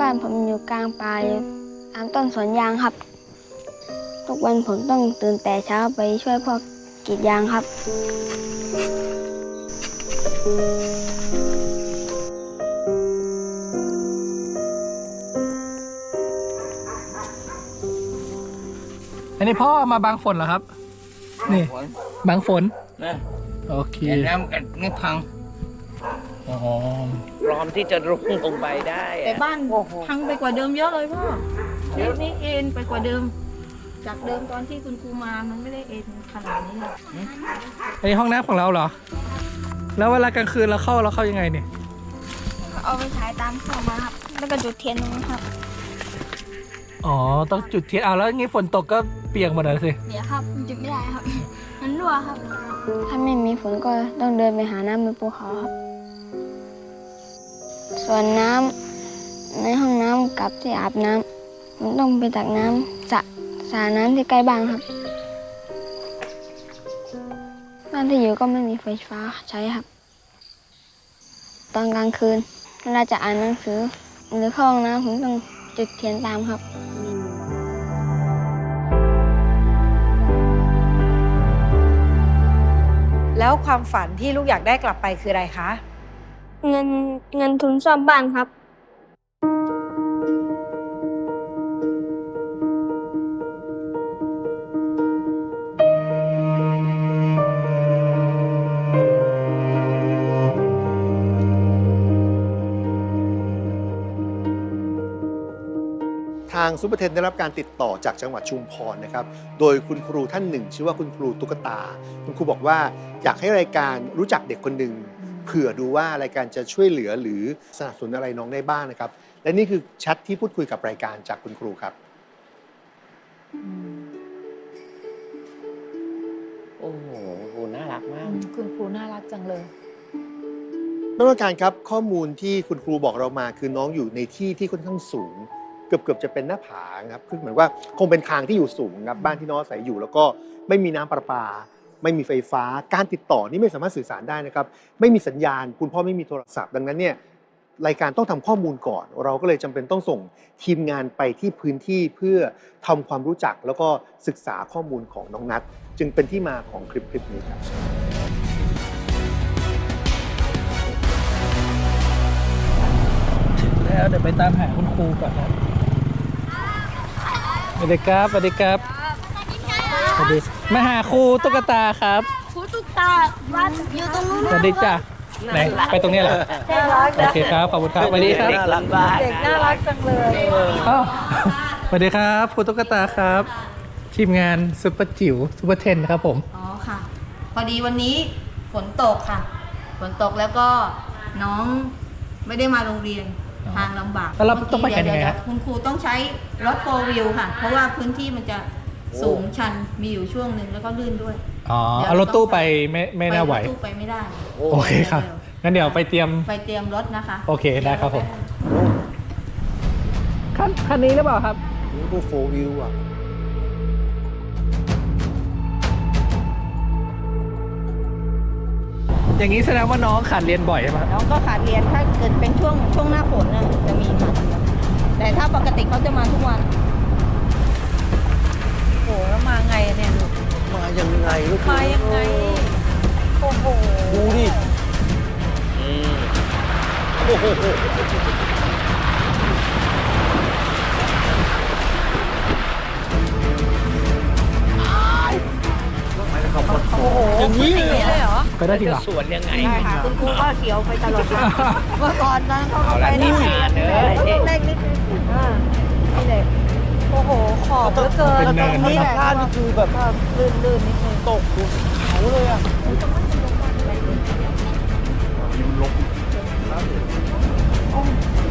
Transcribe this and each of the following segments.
บ้านผมอยู่กลางป่าอยู่ตามต้นสวนยางครับ ทุกวันผมต้องตื่นแต่เช้าไปช่วยพ่อกรีดยางครับ อันนี้พ่อมาบางฝนเหรอครับ นี่ฝนบางฝนนะโอเค แต่น้ำกันไม่พัง อ๋อพ ร้อมที่จะรุ่งลงไปได้แต่อะบ้านพังไปกว่าเดิมเยอะเลยพ่อนี่นี่เอ็นไปกว่าเดิม จากเดิมตอนที่คุณครูมามันไม่ได้เอ็นขนาดนี้หรอกอันนี้ห้องน้ำของเราเหรอ แล้วเวลากลางคืนเราเข้าเราเข้ายังไงเนี่ย เอาไปฉายตามเข้ามาครับ แล้วก็จุดเทียนตรงนี้ครับ อ๋อ ต้องจุดเทียนเอาแล้วงี้ฝนตกก็เปียกหมดเลยสิ เดี๋ยวครับจุดไม่ได้ครับ มันรั่วครับ ถ้าไม่มีฝนก็ต้องเดินไปหาน้ำบนภูเขาครับ ส่วนน้ำในห้องน้ำกับที่อาบน้ำผมต้องไปตักน้ำสระสระน้ำที่ใกล้บ้านครับบ้านที่อยู่ก็ไม่มีไฟฟ้าใช้ครับ ตอนกลางคืนเวลาจะอ่านหนังสือ หรือเข้าห้องน้ำผมต้องจุดเทียนตามครับแล้วความฝันที่ลูกอยากได้กลับไปคืออะไรคะ เงินเงินทุนซ่อมบ้านครับ ทางซูเปอร์เทนได้รับการติดต่อจากจังหวัดชุมพรนะครับ โดยคุณครูท่านหนึ่ง ชื่อว่าคุณครูตุ๊กตา คุณครูบอกว่าอยากให้รายการรู้จักเด็กคนหนึ่ง เผื่อดูว่ารายการจะช่วยเหลือหรือสนับสนุนอะไรน้องได้บ้างนะครับ และนี่คือแชทที่พูดคุยกับรายการจากคุณครูครับ โอ้โหครูน่ารักมาก คุณครูน่ารักจังเลย นักวิชาการครับข้อมูลที่คุณครูบอกเรามาคือน้องอยู่ในที่ที่ค่อนข้างสูง เกือบเกือบจะเป็นหน้าผาครับคือเหมือนว่าคงเป็นทางที่อยู่สูงครับบ้านที่น้องอาศัยอยู่ แล้วก็ไม่มีน้ำประปา ไม่มีไฟฟ้า การติดต่อนี่ไม่สามารถสื่อสารได้นะครับ ไม่มีสัญญาณ คุณพ่อไม่มีโทรศัพท์ ดังนั้นเนี่ยรายการต้องทำข้อมูลก่อน เราก็เลยจำเป็นต้องส่งทีมงานไปที่พื้นที่เพื่อทำความรู้จักแล้วก็ศึกษาข้อมูลของน้องนัทจึงเป็นที่มาของคลิปคลิปนี้ครับแล้วเดี๋ยวไปตามหาคุณครูก่อนครับสวัสดีครับสวัสดีครับ วัสดีมาหาครูตุ๊กตาครับครูตุ๊กตาบ้านอยู่ตรงนู้นสวัสดีจ้ะไหนไปตรงนี้เหรอโอเคครับขอบคุณครับสวัสดีครับเด็กหลังบ้านเด็กน่ารักจังเลยอ้าวสวัสดีครับครูตุ๊กตาครับ ทีมงานซุปเปอร์จิ๋วซุปเปอร์เทนครับผมอ๋อค่ะ พอดีวันนี้ฝนตกค่ะ ฝนตกแล้วก็น้องไม่ได้มาโรงเรียนอ๋อทางลำบากแล้วเราต้องไปกันยังไงเดี๋วฮะๆคุณครูต้องใช้รถโฟวิวค่ะ เพราะว่าพื้นที่มันจะ สูงชันมีอยู่ช่วงหนึ่งแล้วก็ลื่นด้วยอ๋อเอารถตู้ไปไม่ไม่น่าไหวปรถตู้ไปไม่ได้โอเคครับงั้นเดี๋ยวไปเตรียมไปเตรียมรถนะคะ โอเคได้ครับผมคันคันนี้หรือเปล่าครับดูโฟวิวอะอย่างนี้แสดงว่าน้องขาดเรียนบ่อยใช่ไหมครับน้องก็ขาดเรียนถ้าเกิดเป็นช่วงช่วงหน้าฝนน่ะจะมีค่ะแต่ถ้าปกติเขาจะมาทุกวันโอ้โหแล้ว มาไงอะเนี่ยลูกมายังไงลูกมายังไง โอ้โหดูดิอืมโอ้โหโอ้โหอย่างนี้อย่างเลยนี้เลยเหรอไปได้จริงเหรอจะสวนยังไงใช่ค่ะคุณครูก็เขียวไปตลอดทางเมื่อก่อนนั้นเขาก็เอาไปละได้นี่ผ่านเลยเล็กๆนิดนึงอ่านี่เด็ก โอ้โห ขอบเหลือเกินเป็นเนิน นี่แหละบ้านนี่คือแบบก็ลื่นๆนิดนึงตกภูเขาเลยอะ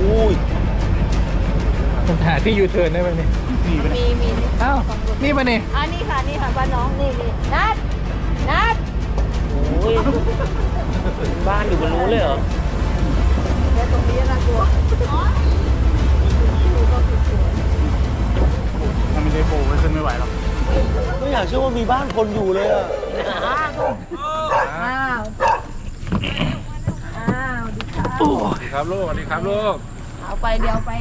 อุ้ยผมหาที่ยูเทิร์นได้ไหมเนี่ยมีมีอ้าวนี่มาเนี่ยอันนี้ค่ะนี่ค่ะบ้านน้องนี่นี่นัดนัดโอ้ยบ้านอยู่บนนู้นเลยเหรอเดี๋ยวตรงนี้น่ากลัว ไม่อยากเชื่อว่ามีบ้านคนอยู่เลยอะอ้าวอ้าวดีค่ะสวัสดีครับลูกสวัสดีครับลูกอเอาไปเดี๋ยวไป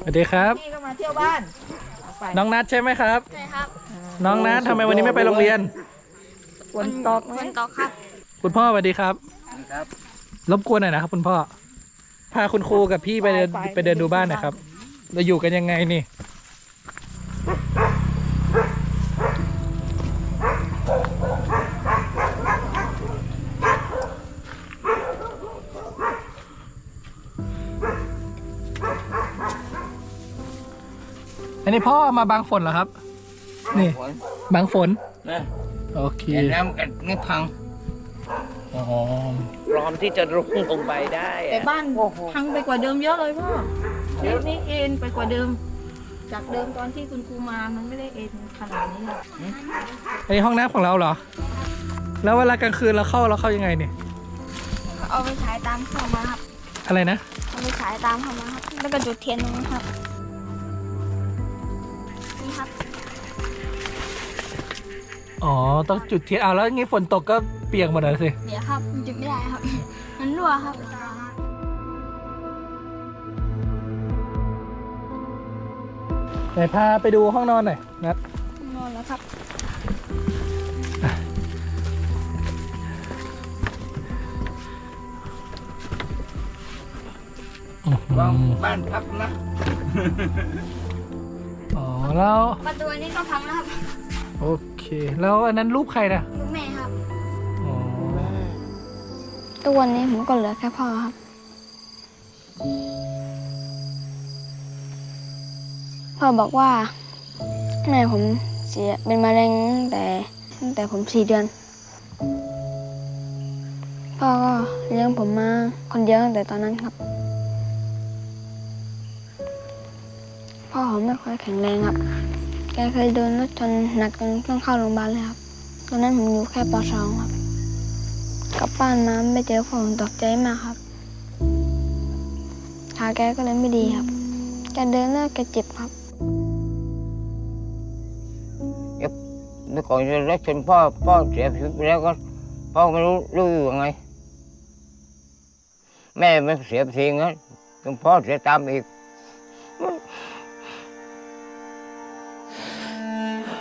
สวัสดีครับ พี่ก็มาเที่ยวบ้านเอาไปน้องนัทใช่ไหมครับ ใช่ครับน้องนัททำไมวันนี้ไม่ไปโรงเรียน ฝนตกไหมฝนตกครับ คุณพ่อสวัสดีครับ ครับ รบกวนหน่อยนะครับคุณพ่อ พาคุณครูกับพี่ไปเดินไปเดินดูบ้านหนะครับ เราอยู่กันยังไงนี่ พ่อมาบางฝนเหรอครับ นี่ ฝนบางฝน นะโอเค แต่น้ำกันไม่พังอ๋อ พร้อมที่จะรุ่งลงไปได้แต่อะบ้านพังไปกว่าเดิมเยอะเลยพ่อนี่นี่เอ็นไปกว่าเดิม จากเดิมตอนที่คุณครูมามันไม่ได้เอ็นขนาดนี้หรอกอันนี้ห้องน้ำของเราเหรอ แล้วเวลากลางคืนเราเข้าเราเข้ายังไงเนี่ย เอาไปฉายตามเข้ามาครับอะไรนะ เอาไปฉายตามเข้ามาครับ แล้วก็จุดเทียนตรงนี้ครับ อ๋อ ต้องจุดเทียนเอาแล้วงี้ฝนตกก็เปียกหมดเลยสิ เดี๋ยวครับมันจุดไม่ได้ครับ มันรั่วครับ ไหนพาไปดูห้องนอนหน่อยนัดนอนแล้วครับวางบ้านพักนะ อ๋อแล้วประตูอันนี้ก็พังแล้วครับ โอ เค แล้วอันนั้นรูปใครนะลูกแม่ครับอ๋อตัวนนี้ผมก็เหลือแค่พ่อครับ พ่อบอกว่า แม่ผมเสียเป็นมะเร็งตั้งแต่ตั้งแต่ผมสี่เดือน พ่อก็เลี้ยงผมมาคนเดียวตั้งแต่ตอนนั้นครับ พ่อผมไม่ค่อยแข็งแรงครับ แกเคยโดนรถชนหนักจนต้องเข้าโรงพยาบาลเลยครับ ตอนนั้นผมอยู่แค่ปสองครับ กลับบ้านมาไม่เจอพ่อผมตกใจมากครับขาแกก็เลยไม่ดีครับ แกเดินแล้วแกเจ็บครับเมื่อก่อนจะรักชนพ่อพ่อเสียชีวิตไปแล้วก็พ่อไม่รู้รู้อยู่ยังไง แม่ไม่เสียไปทีงั้นจนพ่อเสียตามอีก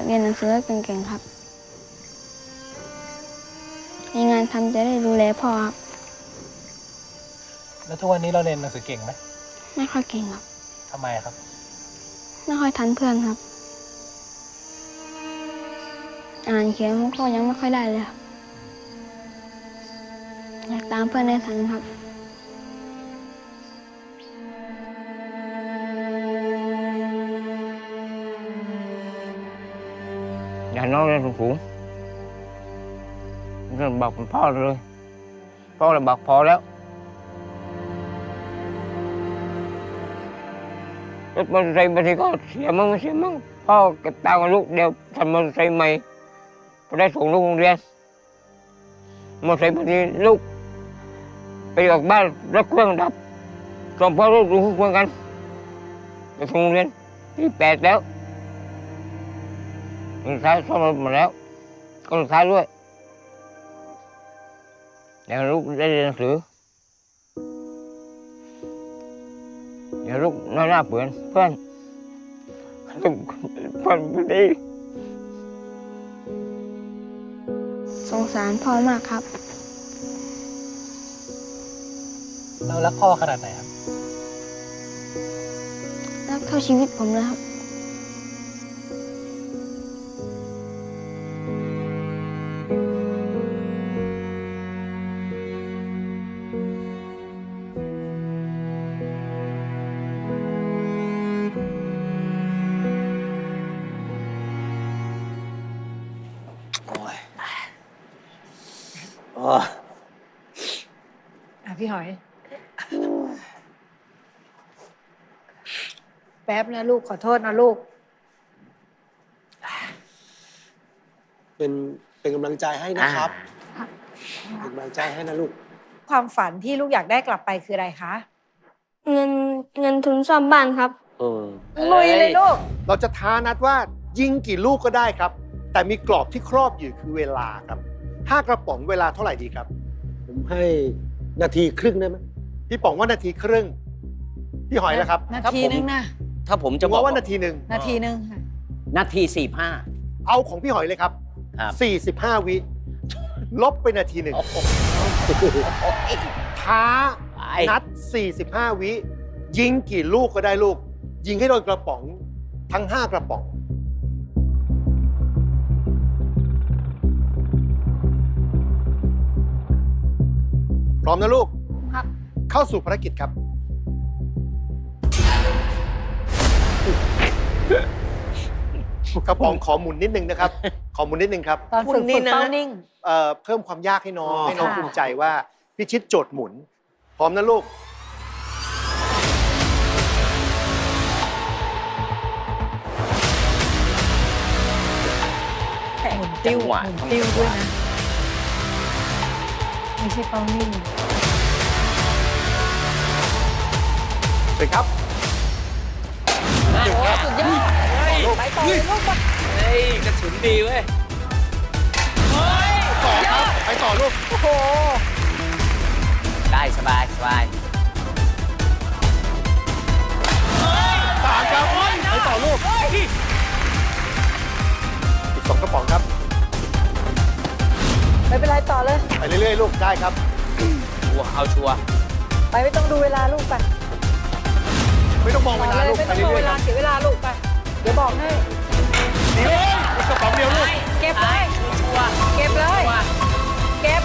ากเรียนหนังสือให้เก่งๆครับ มีงานทำจะได้ดูแลพ่อครับ แล้วทุกวันนี้เราเรียนหนังสือเก่งไหมไม่ค่อยเก่งครับ ทำไมครับ ไม่ค่อยทันเพื่อนครับ อ่านเขียนก็ยังไม่ค่อยได้เลยครับ อยากตามเพื่อนได้ทันครับ อย่าน้องเรียนสูงก็บอกคุณพ่อเลยพ่อเลยบอกพอแล้วรถมอเตอร์ไซค์บางทีก็เสียมั่งไม่เสียมั่งพ่อเก็บตังค์ลูกเดียวทำมอเตอร์ไซค์ใหม่พอได้ส่งลูกโรงเรียนมอเตอร์ไซค์บางทีลูก ไปออกบ้านรถเครื่องดับส่งพ่อลูกดูเครื่องกันไปส่งโรงเรียนที่แปดแล้ว สุดท้ายซ่อมรถหมดแล้ว ก็สุดท้ายด้วยเดี๋ยวลูกได้เรียนหนังสือเดี๋ยวลูกน้อยหน้าเพื่อนเพื่อนลูกเพื่อนไม่ดีสงสารพ่อมากครับ เรารักพ่อขนาดไหนครับ รักเท่าชีวิตผมเลยครับ อะพี่หอย แป๊บนะลูกขอโทษนะลูก เป็นเป็นกำลังใจให้นะครับ เป็นกำลังใจให้นะลูก ความฝันที่ลูกอยากได้กลับไปคืออะไรคะเงินเงินทุนซ่อมบ้านครับ เออลุยเลยลูก เราจะท้านัดว่ายิงกี่ลูกก็ได้ครับ แต่มีกรอบที่ครอบอยู่คือเวลาครับ ห้ากระป๋องเวลาเท่าไหร่ดีครับ ผมให้นาทีครึ่งได้ไหมพี่ป๋องว่านาทีครึ่ง พี่หอยแล้วครับนาทีนึงนะถ้าผมผจะมบอกว่าว่านาทีหนึ่งนาทีนึงค่ะนาทีสี่ห้า เอาของพี่หอยเลยครับครับ45 วิ ลบไปนาทีหนึ่งท้าไอ้นัด 45 วิ ยิงกี่ลูกก็ได้ลูก ยิงให้โดนกระป๋องทั้ง 5 กระป๋อง ร้อมนะลูก ครับ เข้าสู่ภารกิจครับ กระป๋องขอหมุนนิดนึงนะครับ ขอหมุนนิดนึงครับ ตอนฝึกฝึกเป้านิ่ง เอ่อเพิ่มความยากให้น้องอ๋อ ให้น้องค่ะ ภูมิใจว่าพิชิตโจทย์หมุน พร้อมนะลูก หมุนติ้วจังหวะหมุนติ้วด้วยนะ ไม่ใช่เป้านิ่งเชิญครับไปต่อเลยลูกไปเฮ้ยกระสุนดีเว้ยต่อครับไปต่อลูกโอ้โหได้สบายสบายสามครับไปต่อลูกอีกสองกระป๋องครับ ไม่เป็นไรต่อเลย ไปเรื่อยๆ ลูกได้ครับ ชัวร์เอาชัวร์ไปไม่ต้องดูเวลาลูกไปไม่ต้องมองต่เวอลาเลยลูกไม่ไปต้องดูเรื่เวอยๆคลารับเสียเวลาลูกไป เดี๋ยวบอกให้ เดี๋ยวอีกกระป๋องเดียวลูก เก็บเลยเก็บเลย เก็บ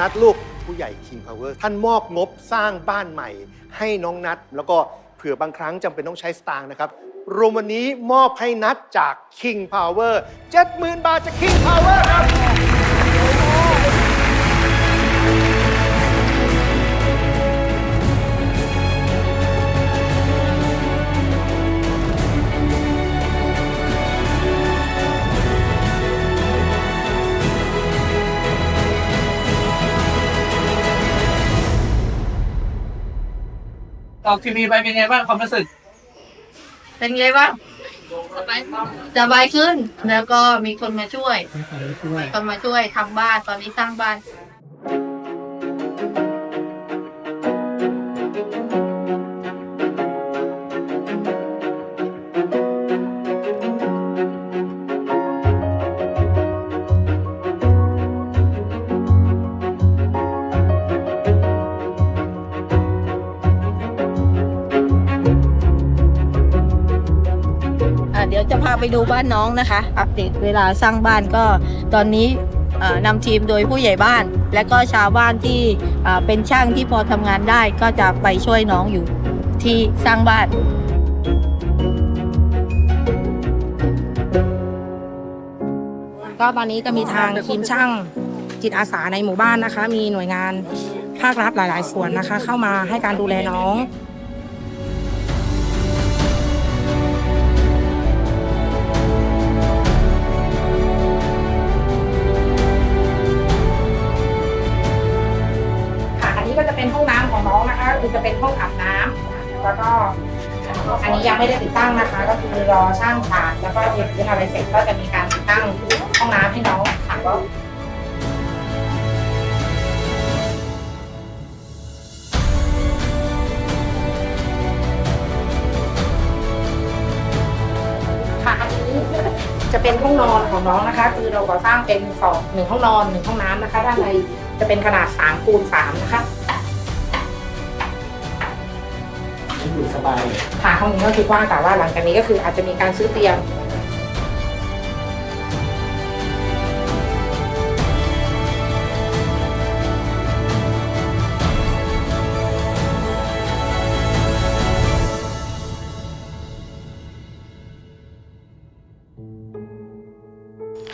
นัดลูก ผู้ใหญ่ King Power ท่านมอบงบสร้างบ้านใหม่ ให้น้องนัด แล้วก็เผื่อบางครั้งจำเป็นต้องใช้สตางค์นะครับ รวมวันนี้มอบให้นัดจาก King Power 70,000 บาทจาก King Power ครับ ออกทีวีไปเป็นไงบ้างความรู้สึก เป็นไงบ้างสบายสบายขึ้น แล้วก็มีคนมาช่วย มีคนมาช่วยทำบ้าน ตอนนี้สร้างบ้าน เดี๋ยวจะพาไปดูบ้านน้องนะคะ อัปเดตเวลาสร้างบ้านก็ตอนนี้นำทีมโดยผู้ใหญ่บ้าน และก็ชาวบ้านที่เป็นช่างที่พอทำงานได้ก็จะไปช่วยน้องอยู่ที่สร้างบ้านก็ตอนนี้ก็มีทางทีมช่างจิตอาสาในหมู่บ้านนะคะ มีหน่วยงานภาครัฐหลาย ๆ ส่วนนะคะ เข้ามาให้การดูแลน้อง ตั้งนะคะ ก็คือรอช่างผ่านแล้วก็เย็บพื้นอะไรเสร็จก็จะมีการติดตั้งห้องน้ำให้น้องค่ะก็ค่ะอันนี้จะเป็นห้องนอนของน้องนะคะ คือเราก่อสร้างเป็นสองหนึ่งห้องนอนหนึ่งห้องน้ำนะคะ ด้านในจะเป็นขนาด3คูณ3นะคะ อยู่สบายค่ะห้องนี้ก็คือกว้างแต่ว่าหลังจากนี้ก็คืออาจจะมีการซื้อเตียง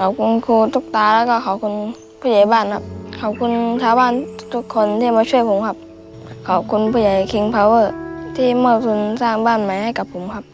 ขอบคุณครูทุกตาแล้วก็ขอบคุณผู้ใหญ่บ้านครับ ขอบคุณชาวบ้านทุกคนที่มาช่วยผมครับ ขอบคุณผู้ใหญ่ King Power ที่มอบทุนสร้างบ้านใหม่ให้กับผมครับ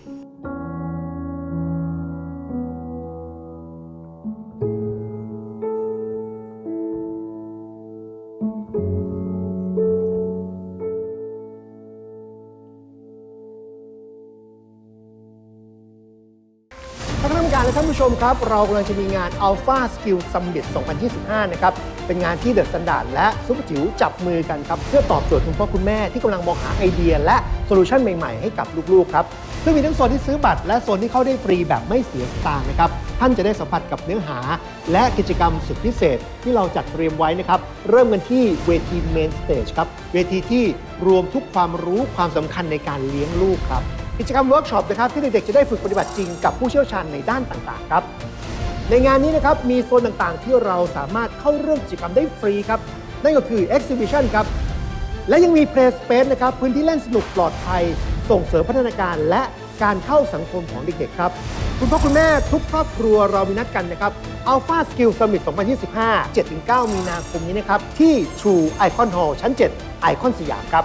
ครับ เรากำลังจะมีงาน Alpha Skill Summit 2025 นะครับ เป็นงานที่เดอะส t นดาร์ดและซุปเปอร์จิ๋วจับมือกันครับ เพื่อตอบโจทย์คุณพ่อคุณแม่ที่กำลังมองหาไอเดีย และโซลูชันใหม่ ๆ ให้กับลูก ๆ ครับซึ่งมีทั้งโซนที่ซื้อบัตร และโซนที่เข้าได้ฟรีแบบไม่เสียสตางค์นะครับ ท่านจะได้สัมผัสกับเนื้อหา และกิจกรรมสุดพิเศษที่เราจัดเตรียมไว้นะครับ เริ่มกันที่เวที Main Stage ครับ เวทีที่รวมทุกความรู้ความสำคัญในการเลี้ยงลูกครับ กิจกรรมเวิร์กช็อปนะครับที่เด็กๆจะได้ฝึกปฏิบัติจริงกับผู้เชี่ยวชาญในด้านต่างๆครับ ในงานนี้นะครับมีโซนต่างๆ ที่เราสามารถเข้าร่วมกิจกรรมได้ฟรีครับ นั่นก็คือ Exhibition ครับ และยังมี Play Space นะครับพื้นที่เล่นสนุกปลอดภัย ส่งเสริมพัฒนาการและการเข้าสังคมของเด็กๆครับ คุณพ่อคุณแม่ทุกครอบครัวเรามีนัดกันนะครับ Alpha Skill Summit 2025 7-9 มีนาคมนี้นะครับที่ True Icon Hall ชั้น 7 ไอคอนสยามครับ